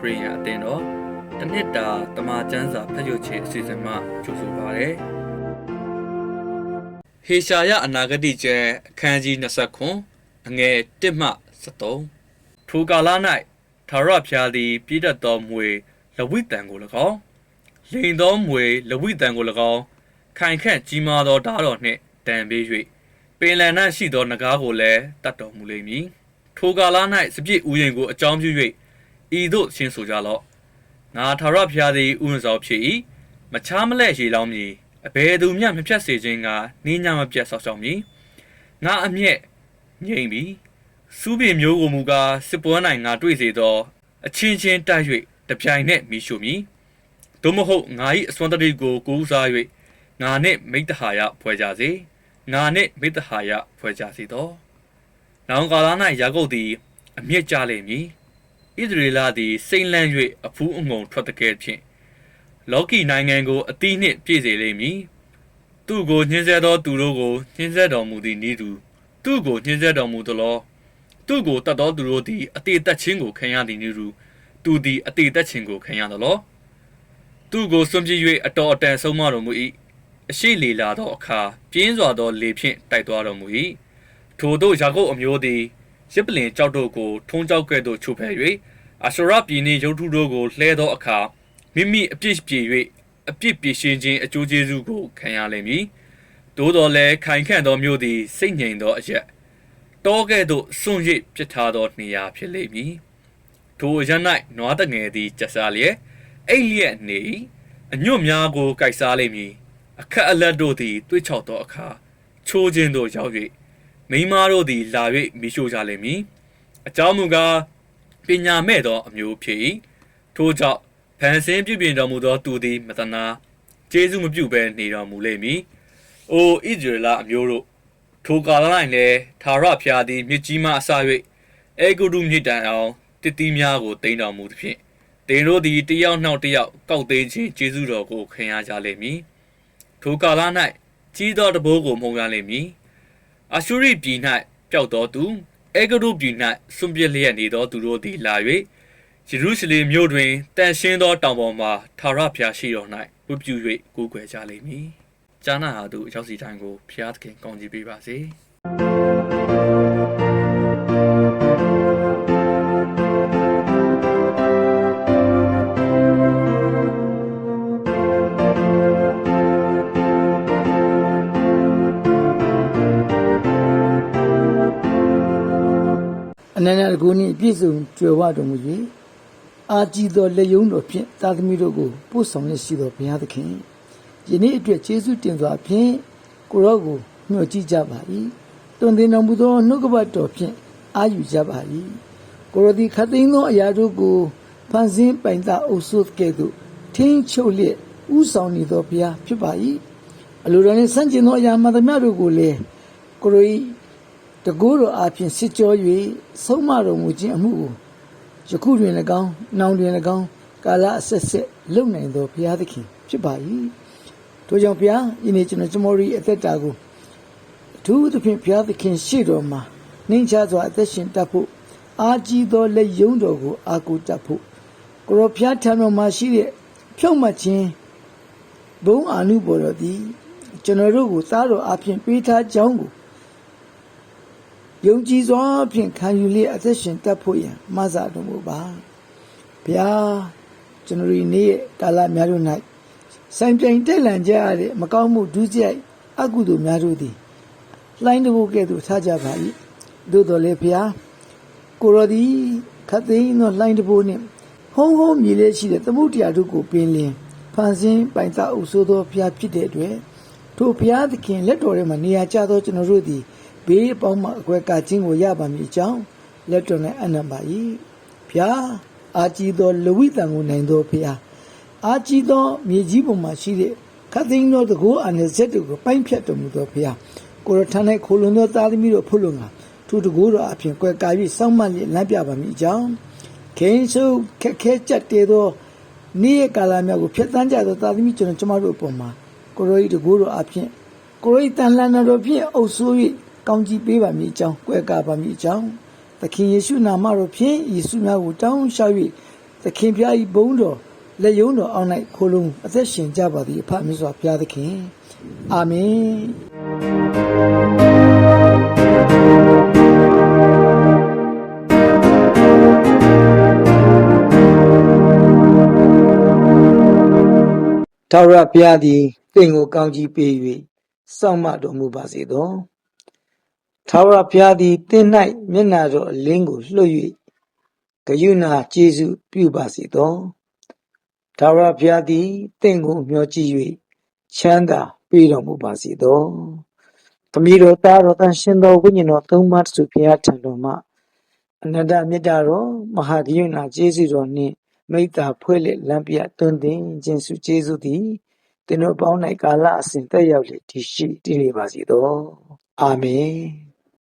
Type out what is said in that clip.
ခရိယန်အသင်းတော်တနစ်တာတမချန်းစာဖတ်ရခြင်းအစီအစဉ်မှကြိုဆိုပါရစေ။ဟေရှာယအနာဂတိကျမ်းအခန်းကြီး29အငယ်1မှ73ထိုကာလ၌သာရဖျားသည်ပြည့်တတ်သောမွေလဝိတန်ကို၎င်းလိန်သောမွေလဝိတန်ကို၎င်းခိုင်ခန့်ကြီးမားသောဓာတ်တော်နှင့်တန်ပေး၍ပင်လယ်၌ရှိသောနဂါးကိုလည်းတတ်တော်မူလိမ့်မည်။ထိုကာလ၌စပြည့်ဥယျင်ကိုအကြောင်းပြု၍ ဤသို့ရှင်းဆိုကြလော့။ငါသာရဖျားသည်ဥယျင်ဆောင်ဖြစ်၏။မချားမလဲရေလောင်းမည်။အဘယ်သူမျှမဖြတ်စေခြင်းကနှင်းညမပြတ်ဆောက်ရှောက်မည်။ငါအမျက်ငြိမ့်ပြီ။စူးပင်မျိုးကိုမူကားစစ်ပွဲ၌ငါတွေ့စေသောအချင်းချင်းတိုက်၍တပြိုင်နက်မိရှုမည်။သို့မဟုတ်ငါ၏အစွမ်းတတိကိုကိုးစား၍ငါနှင့်မိတ္တဟာယဖွဲ့ကြစေ။ငါနှင့်မိတ္တဟာယဖွဲ့ကြစေသော။နောင်ကာလ၌ယာကုပ်သည်အမျက်ကြလိမ့်မည်။ ဣသရေလသည်စိမ့်လန့်၍အဖူးအငုံထွက်တကယ်ဖြင့်လောကီနိုင်ငံကိုအတိနှင့်ပြည့်စေလိမ့်မည်။သူ့ကိုညှင်းဆဲသောသူတို့ကိုညှင်းဆဲတော်မူသည်နည်းတူသူ့ကိုညှင်းဆဲတော်မူသလောသူ့ကိုတတ်သောသူတို့သည်အတေတက်ခြင်းကိုခံရသည်နည်းတူသူသည်အတေတက်ခြင်းကိုခံရသလောသူ့ကိုစွန့်ပစ်၍အတော်အတန်ဆုံးမတော်မူ၏အရှိလေလာသောအခါပြင်းစွာသောလေဖြင့်တိုက်သွားတော်မူ၏ထို့သောယာကုပ်အမျိုးသည်ရစ်ပလင်ကြောက်တို့ကိုထုံးကြောက်ကဲ့သို့ချုပ်ဖဲ့၍ အရှရပြည်နှင့်ရုတ်ထုတို့ကိုလှဲသောအခါမိမိအပြစ်ပြေ၍အပြစ်ပြေရှင်းခြင်းအကျိုးကျေးဇူးကိုခံရလိမ့်မည်သို့တော်လည်းခိုင်ခန့်သောမြို့သည် စိတ်ငြိမ်သောအရက်တောကဲ့သို့စွန့်ရစ်ပြစ်ထားသောနေရာဖြစ်လိမ့်မည်ထိုအရ၌နွားတငယ်သည်ကျဆာလျက်အိပ်လျက်နေ၏အညွတ်များကိုကြိုက်စားလိမ့်မည်အခက်အလက်တို့သည်တွေးချောက်သောအခါချိုးခြင်းသို့ရောက်၍မိန်းမတို့သည်လာ၍မိရှို့ကြလိမ့်မည်အကြောင်းမူကား ပညာမဲ့သောအမျိုးဖြစ်၏ထို့ကြောင့်ဖန်ဆင်းပြုပြင်တော်မူသောသူသည်မတနာကျေးဇူးမပြုဘဲနေတော်မူလိမ့်မည်။အိုဣဇရေလအမျိုးတို့ထိုကာလ၌လည်းသာရဖျားသည်မြစ်ကြီးမှအစ၍အေဂုတုမြစ်တန်အောင်တတိများကိုတင်တော်မူသဖြင့်တင်တို့သည်တယောက်နှောက်တယောက်ကောက်သိမ်းခြင်းကျေးဇူးတော်ကိုခံရကြလိမ့်မည်။ထိုကာလ၌ကြီးသောတဘိုးကိုမှုံရလိမ့်မည်။အရှုရိပြည်၌ပျောက်သောသူ အေဂုတုပြည်၌စွန့်ပစ်လျက်နေသောသူတို့သည်လာ၍ယေရုရှလင်မြို့တွင်တန်ရှင်းသောတောင်ပေါ်မှထာဝရဘုရားရှိတော်၌ဝတ်ပြု၍ကိုးကွယ်ကြလိမ့်မည်။ကျမ်းနာဟာသူအရောက်စီတိုင်းကိုဘုရားသခင်ကောင်းချီးပေးပါစေ။ အနန္တတကူနှင့်ပြည့်စုံကြွယ်ဝတော်မူ၍အာကြည်သောလက်ယုံတော်ဖြင့်သာသမီတို့ကိုပို့ဆောင်ရရှိတော်ဘုရားသခင်ယနေ့အတွက်ယေရှုတင်စွာဖြင့်ကိုရောကိုမျှော်ကြည့်ကြပါ၏တွင်တင်တော်မူသောနှုတ်ကပတ်တော်ဖြင့်အာယူကြပါ၏ကိုရောဒီခတ်သိမ်းသောအရာတို့ကိုဖန်ဆင်းပိုင်သာအုပ်စုကဲ့သို့ထင်းချုပ်လျက်ဥဆောင်နေသောဘုရားဖြစ်ပါ၏အလိုတော်နှင့်ဆန့်ကျင်သောအရာမှန်သမျှတို့ကိုလည်းကိုရော၏ တကူတော်အဖြစ်စစ်ကြော၍ဆုံးမတော်မူခြင်းအမှုကိုယခုတွင်၎င်းနှောင်တွင်၎င်းကာလအဆက်ဆက်လုံနိုင်သောဘုရားသခင်ဖြစ်ပါ၏ထို့ကြောင့်ဘုရားယနေ့ကျွန်တော်ကျမောရီအသက်တာကိုအထူးသဖြင့်ဘုရားသခင်ရှေ့တော်မှာနှင်းချစွာအသက်ရှင်တတ်ဖို့အာကြီးသောလက်ယုံတော်ကိုအာကိုတတ်ဖို့ကိုရောဘုရားထံတော်မှာရှိတဲ့ဖြုတ်မှတ်ခြင်းဘုံအာနုဘော်တော်သည်ကျွန်တော်တို့ကိုသားတော်အဖြစ်ပေးထားကြောင်းကို ယုံကြည်စွာဖြင့်ခံယူလျက်အသက်ရှင်တတ်ဖို့ရန်မဆာတော်မူပါဘုရားကျွန်တော်ဒီနေ့ရဲ့ကာလများတို့၌စိုင်ပြိုင်တက်လန်ကြရတဲ့မကောင်းမှုဒုစရိုက်အကုသိုလ်များတို့သည်လှိုင်းတဘုတ်ကဲ့သို့ထားကြပါ၏သို့တော်လည်းဘုရားကိုရောဒီခတ်သိမ်းသောလှိုင်းတဘုတ်နှင့်ဟုံးဟုံးမြည်လေးရှိတဲ့သမုဒ္ဒရာတို့ကိုပင်လင်ဖန်ဆင်းပိုင်သာအုပ်ဆိုးသောဘုရားဖြစ်တဲ့အတွက်ထိုဘုရားသခင်လက်တော်ထဲမှာနေရာကျသောကျွန်တော်တို့သည် ဘေးအပေါင်းမှအကွယ်ကခြင်းကိုရပါမည်အကြောင်းလက်တော်၌အနံ့ပါ၏ဖျားအာကြည်သောလဝိတံကိုနိုင်သောဖျားအာကြည်သောမြေကြီးပေါ်မှာရှိတဲ့ခတ်သိမ်းသောတကောအာနဇက်တို့ကိုပိုင်းဖြတ်တော်မူသောဖျားကိုရထန်၌ခိုလွန်သောသားသမီးတို့ဖုလွန်ကထိုတကောတော်အပြင်ကွယ်ကာ၍စောင့်မလျက်လမ်းပြပါမည်အကြောင်းခိန်ဆုခက်ခဲကြက်တဲသောနေ့ရက်ကာလများကိုဖျက်ဆီးကြသောသားသမီးကျွန်တော်ကျမတို့အပေါ်မှာကိုရောဤတကောတော်အပြင်ကိုရိတန်လန်တော်ဖြင့်အုပ်ဆိုး၍ ကောင်းကြီးပေးပါမည်အကြောင်း၊ကွယ်ကာပါမည်အကြောင်းသခင်ယေရှုနာမတော်ဖြင့်ယေရှုများကိုတောင်းလျှောက်၍သခင်ဖျားဤဘုန်းတော်လက်ယုံတော်အောက်၌ခိုးလုံးအသက်ရှင်ကြပါသည်အဖမြတ်စွာဘုရားသခင်အာမင်ထာဝရဘုရားသည်တင့်ကိုကောင်းကြီးပေး၍စောင့်မတော်မူပါစေသော ထာဝရဘုရားသည်တင့်၌မျက်နာတော်အလင်းကိုလွှတ်၍ဂယုဏကျေးဇူးပြုပါစေသော ထာဝရဘုရားသည်တင့်ကိုမျှော်ကြည့်၍ချမ်းသာပေးတော်မူပါစေသော သမီးတော် သားတော်တန်ရှင်တော်ဝိညာဉ်တော် သုံးပါးတစု ဘုရားထံတော်မှ အနန္တမေတ္တာတော် မဟာဂယုဏကျေးဇူးတော်နှင့်မိတ္တာဖွဲ့လက် လမ်းပြတွင်တင်ခြင်းစုကျေးဇူးသည် သင်တို့ပေါင်း၌ကာလအစဉ်တက်ရောက်လေတည်ရှိ တည်နေပါစေသော အာမင်